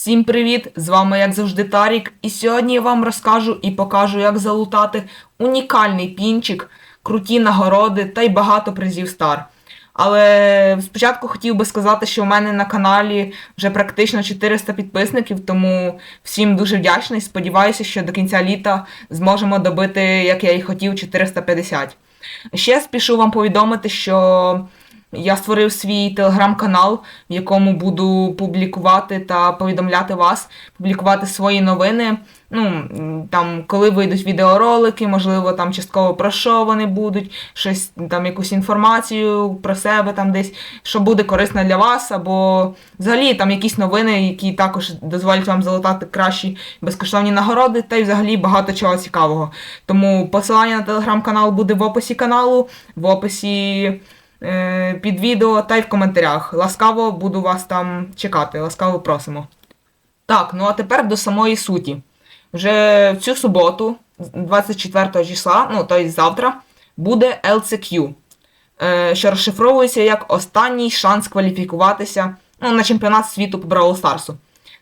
Всім привіт! З вами, як завжди, Тарік. І сьогодні я вам розкажу і покажу, як залутати унікальний пінчик, круті нагороди та й багато призів стар. Але спочатку хотів би сказати, що у мене на каналі вже практично 400 підписників, тому всім дуже вдячний. Сподіваюся, що до кінця літа зможемо добити, як я і хотів, 450. Ще спішу вам повідомити, що я створив свій телеграм-канал, в якому буду публікувати та повідомляти вас, публікувати свої новини. Ну, там, коли вийдуть відеоролики, можливо, там частково про що вони будуть, щось там якусь інформацію про себе там десь, що буде корисно для вас, або взагалі там якісь новини, які також дозволять вам залутати кращі безкоштовні нагороди, та й взагалі багато чого цікавого. Тому посилання на телеграм-канал буде в описі каналу, в описі під відео та й в коментарях. Ласкаво буду вас там чекати, ласкаво просимо. Так, ну а тепер до самої суті. Вже в цю суботу, 24 числа, ну тобто завтра, буде LCQ, е, що розшифровується як останній шанс кваліфікуватися ну, на чемпіонат світу по Бравл Старсу.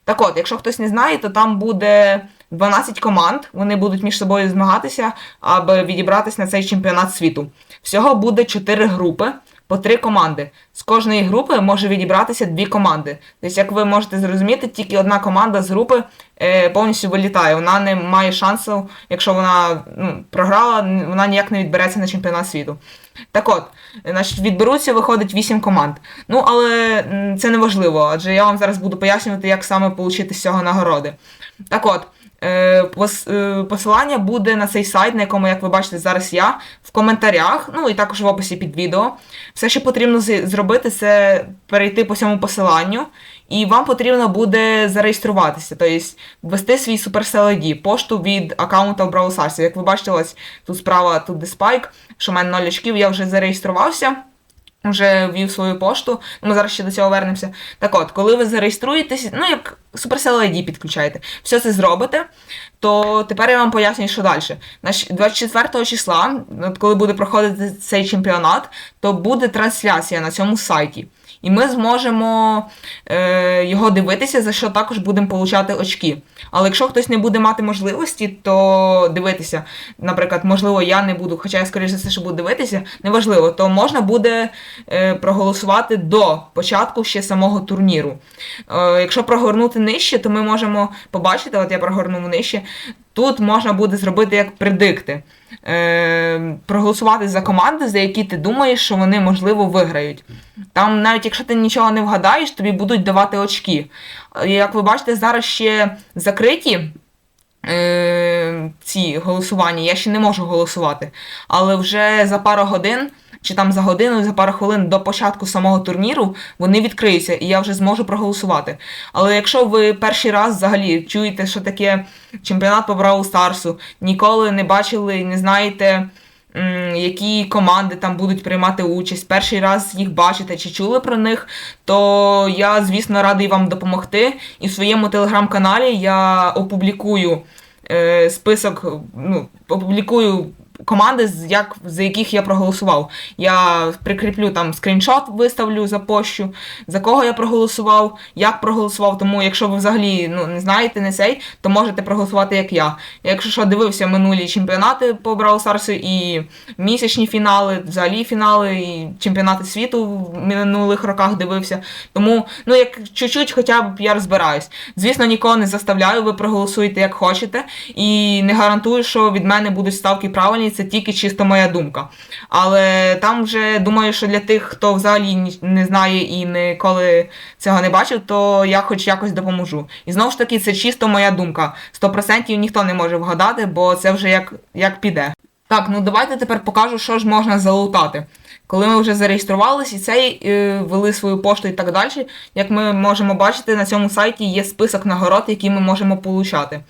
Так от, якщо хтось не знає, то там буде 12 команд, вони будуть між собою змагатися, аби відібратися на цей чемпіонат світу. Всього буде 4 групи по 3 команди. З кожної групи може відібратися 2 команди. Тобто, як ви можете зрозуміти, тільки одна команда з групи е, повністю вилітає. Вона не має шансу, якщо вона ну, програла, вона ніяк не відбереться на чемпіонат світу. Так от, значить, відберуться, виходить 8 команд. Ну, але це не важливо, адже я вам зараз буду пояснювати, як саме отримати з цього нагороди. Так от, е, е, посилання буде на цей сайт, на якому, як ви бачите, зараз я, в коментарях, ну і також в описі під відео. Все, що потрібно зробити, це перейти по цьому посиланню, і вам потрібно буде зареєструватися, тобто ввести свій Supercell ID, пошту від аккаунта в Stars. Як ви бачите, ось тут справа, тут де спайк, що в мене 0 очків, я вже зареєструвався. Вже ввів свою пошту, ми зараз ще до цього вернемося. Так от, коли ви зареєструєтесь, ну як Supercell ID підключаєте, все це зробите, то тепер я вам пояснюю, що далі. Значить, 24 числа, коли буде проходити цей чемпіонат, то буде трансляція на цьому сайті. І ми зможемо е, його дивитися, за що також будемо получати очки. Але якщо хтось не буде мати можливості, то дивитися, наприклад, можливо, я не буду, хоча я скоріше за все, що буду дивитися, неважливо, то можна буде е, проголосувати до початку ще самого турніру. Е, якщо прогорнути нижче, то ми можемо побачити, от я прогорнув нижче, тут можна буде зробити як предикти. Е, проголосувати за команди, за які ти думаєш, що вони можливо виграють. Там, навіть якщо ти нічого не вгадаєш, тобі будуть давати очки. Е, Як ви бачите, зараз ще закриті е, ці голосування, я ще не можу голосувати. Але вже за пару годин, чи там за годину, за пару хвилин до початку самого турніру вони відкриються, і я вже зможу проголосувати. Але якщо ви перший раз взагалі чуєте, що таке чемпіонат по Бравл Старсу, ніколи не бачили не знаєте. Які команди там будуть приймати участь, перший раз їх бачите чи чули про них, то я, звісно, радий вам допомогти. І в своєму телеграм-каналі я опублікую е, список, ну, опублікую команди, з як, за яких я проголосував. Я прикріплю там скріншот, виставлю, запощу, за кого я проголосував, як проголосував. Тому, якщо ви взагалі ну, не знаєте не цей, то можете проголосувати як я. Якщо що дивився минулі чемпіонати по Brawl і місячні фінали, взагалі фінали, і чемпіонати світу в минулих роках дивився. Тому, ну як чуть-чуть хоча б я розбираюсь. Звісно, нікого не заставляю, ви проголосуєте як хочете, і не гарантую, що від мене будуть ставки правильні, це тільки чисто моя думка. Але там вже думаю, що для тих, хто взагалі не знає і ніколи цього не бачив, то я хоч якось допоможу. І знову ж таки, це чисто моя думка. 100% ніхто не може вгадати, бо це вже як, як піде. Так, ну давайте тепер покажу, що ж можна залутати. Коли ми вже зареєструвалися і цей е, ввели свою пошту і так далі, як ми можемо бачити, на цьому сайті є список нагород, які ми можемо получати.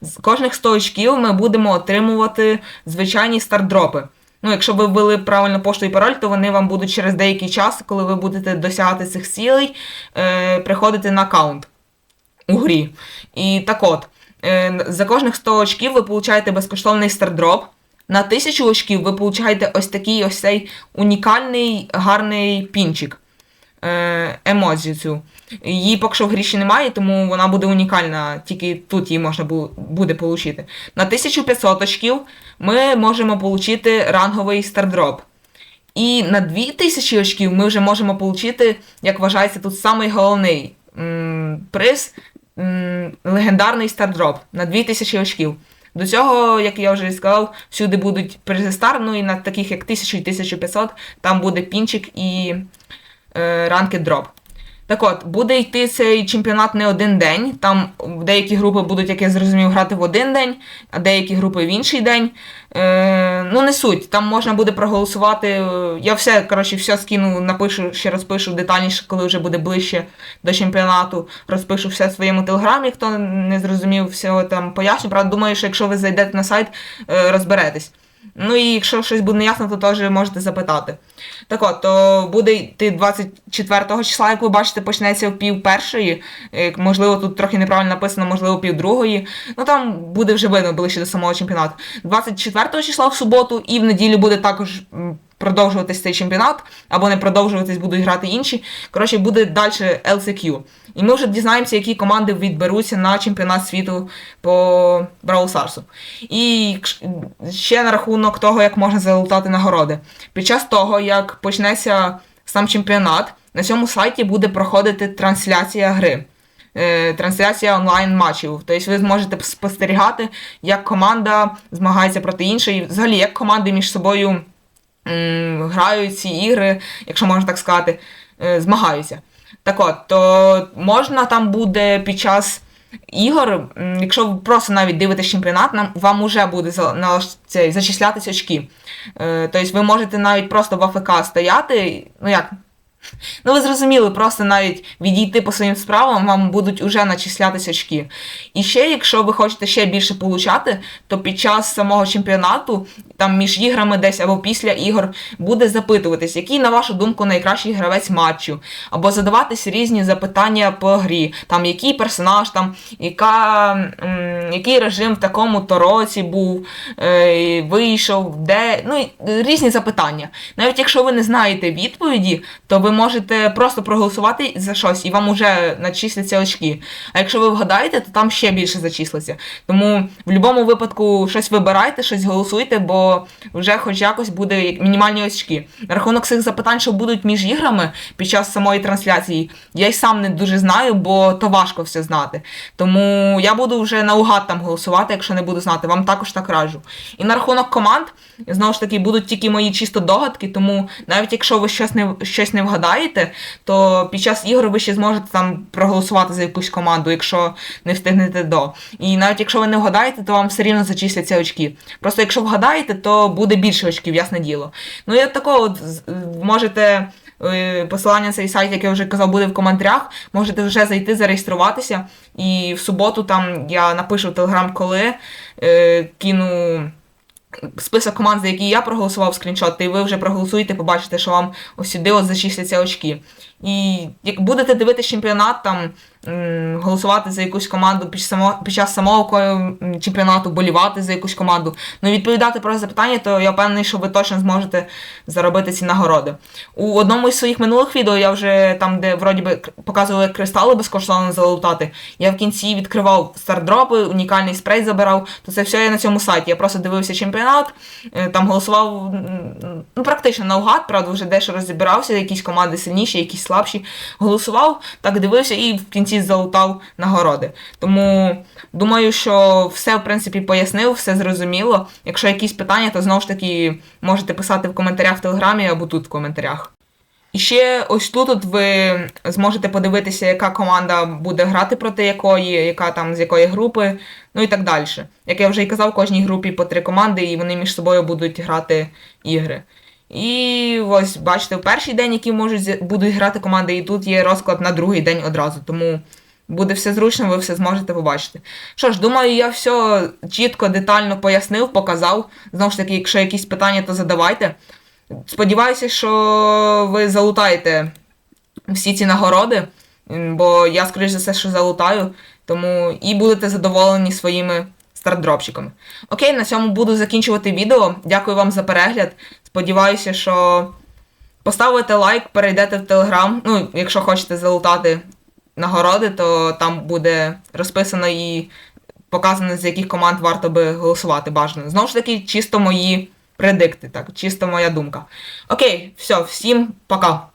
З кожних 100 очків ми будемо отримувати звичайні стардропи. Ну, якщо ви ввели правильно пошту і пароль, то вони вам будуть через деякий час, коли ви будете досягати цих цілей, е, приходити на аккаунт у грі. І так от, е, за кожних 100 очків ви получаєте безкоштовний стардроп. На 1000 очків ви получаєте ось такий ось цей унікальний гарний пінчик. Е, цю. Її поки що в грі ще немає, тому вона буде унікальна, тільки тут її можна буде отримати. На 1500 очків ми можемо отримати ранговий стардроп. І на 2000 очків ми вже можемо отримати, як вважається, тут самий головний м, приз м, легендарний стардроп на 2000 очків. До цього, як я вже сказав, всюди будуть призистар, ну і на таких як 1000 і 1500 там буде пінчик і е, ранки дроп. Так от, буде йти цей чемпіонат не один день. Там деякі групи будуть, як я зрозумів, грати в один день, а деякі групи в інший день. Е, ну, не суть. Там можна буде проголосувати. е, Я все, коротше, все скину, напишу, ще розпишу детальніше, коли вже буде ближче до чемпіонату. Розпишу все в своєму телеграмі, хто не зрозумів всього там поясню. Правда, думаю, що якщо ви зайдете на сайт, е, розберетесь. Ну і якщо щось буде неясно, то теж можете запитати. Так от, то буде йти 24 числа, як ви бачите, почнеться в пів першої. Е, Можливо, тут трохи неправильно написано, можливо, пів другої. Ну там буде вже видно ближче до самого чемпіонату. 24 числа в суботу і в неділю буде також продовжуватись цей чемпіонат, або не продовжуватись, будуть грати інші. Коротше, буде далі LCQ. І ми вже дізнаємося, які команди відберуться на чемпіонат світу по Бравл Старсу. І ще на рахунок того, як можна залутати нагороди. Під час того, як почнеться сам чемпіонат, на цьому сайті буде проходити трансляція гри. Е, Трансляція онлайн матчів. Тобто ви зможете спостерігати, як команда змагається проти іншої, взагалі, як команди між собою м, грають ці ігри, якщо можна так сказати, е, змагаються. Так от, то можна там буде під час ігор, якщо ви просто навіть дивитесь чемпіонат, вам уже буде зачислятися очки. Тобто ви можете навіть просто в АФК стояти, ну як. Ну, ви зрозуміли, просто навіть відійти по своїм справам, вам будуть уже начислятися очки. І ще, якщо ви хочете ще більше получати, то під час самого чемпіонату, там між іграми десь або після ігор, буде запитуватись, який, на вашу думку, найкращий гравець матчу, або задаватись різні запитання по грі, там який персонаж, там яка, м, який режим в такому то році був, е, вийшов, де. Ну, різні запитання. Навіть якщо ви не знаєте відповіді, то ви можете просто проголосувати за щось, і вам вже начисляться очки. А якщо ви вгадаєте, то там ще більше зачислиться. Тому в будь-якому випадку щось вибирайте, щось голосуйте, бо вже хоч якось буде мінімальні очки. На рахунок цих запитань, що будуть між іграми під час самої трансляції, я й сам не дуже знаю, бо то важко все знати. Тому я буду вже наугад там голосувати, якщо не буду знати. Вам також так раджу. І на рахунок команд, знову ж таки, будуть тільки мої чисто догадки, тому навіть якщо ви щось не, щось не вгадаєте, то під час ігор ви ще зможете там проголосувати за якусь команду, якщо не встигнете до. І навіть якщо ви не вгадаєте, то вам все рівно зачисляться очки. Просто якщо вгадаєте, то буде більше очків, ясне діло. Ну і от такого от, можете. е, Посилання на цей сайт, як я вже казав, буде в коментарях. Можете вже зайти, зареєструватися. І в суботу там я напишу в телеграм, коли е, кину список команд, за які я проголосував скріншот, і ви вже проголосуєте, побачите, що вам ось сюди от зачисляться очки. І як будете дивитися чемпіонат, там голосувати за якусь команду під, само, під час самого чемпіонату, болівати за якусь команду, ну відповідати про запитання, то я впевнений, що ви точно зможете заробити ці нагороди. У одному із своїх минулих відео я вже там, де вроді би показували кристали безкоштовно залутати, я в кінці відкривав стардропи, унікальний спрей забирав, то це все я на цьому сайті. Я просто дивився чемпіонат, е, там голосував ну, практично наугад, правда, вже дещо розібрався, якісь команди сильніші, якісь слабші. Голосував, так дивився і в кінці залутав нагороди. Тому думаю, що все в принципі пояснив, все зрозуміло. Якщо якісь питання, то знову ж таки можете писати в коментарях в телеграмі або тут в коментарях. І ще ось тут от ви зможете подивитися, яка команда буде грати проти якої, яка там з якої групи, ну і так далі. Як я вже і казав, в кожній групі по три команди, і вони між собою будуть грати ігри. І ось бачите, в перший день, які можуть будуть грати команди, і тут є розклад на другий день одразу. Тому буде все зручно, ви все зможете побачити. Що ж, думаю, я все чітко, детально пояснив, показав. Знову ж таки, якщо якісь питання, то задавайте. Сподіваюся, що ви залутаєте всі ці нагороди, бо я, скоріш за все, що залутаю, тому і будете задоволені своїми стардропчиками. Окей, на цьому буду закінчувати відео. Дякую вам за перегляд. Сподіваюся, що поставите лайк, перейдете в Телеграм, ну, якщо хочете залутати нагороди, то там буде розписано і показано, з яких команд варто би голосувати бажано. Знову ж таки, чисто мої предикти, так, чисто моя думка. Окей, все, всім пока.